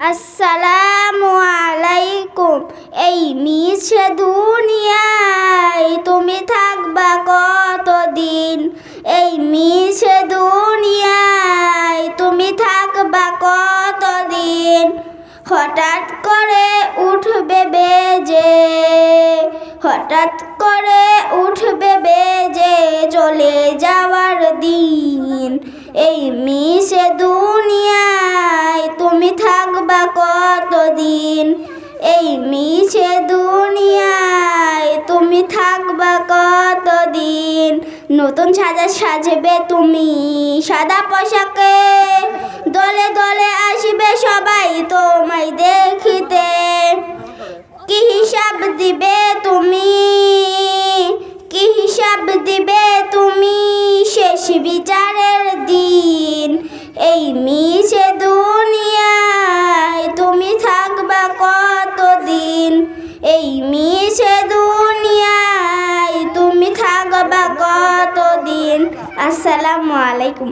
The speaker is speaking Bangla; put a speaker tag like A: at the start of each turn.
A: আসসালামু আলাইকুম। এই মিছে দুনিয়ায় তুমি থাকবা কতদিন? এই মিছে দুনিয়ায় তুমি থাকবা কতদিন? হঠাৎ করে উঠবে বেজে, হঠাৎ করে উঠবে বেজে থাকবা কতদিন? এই মিছে দুনিয়ায় তুমি থাকবা কতদিন? নতুন সাজা সাজবে তুমি সাদা পোশাকে। দলে দলে আসবে সবাই তোমায় দেখিতে। কি হিসাব দিবে তুমি? কি হিসাব দিবে তুমি? শেষ বিচারের দিন। এই মিছে এই মিশে দুনিয়ায় তুমি থাকবা কতদিন? আসসালামু আলাইকুম।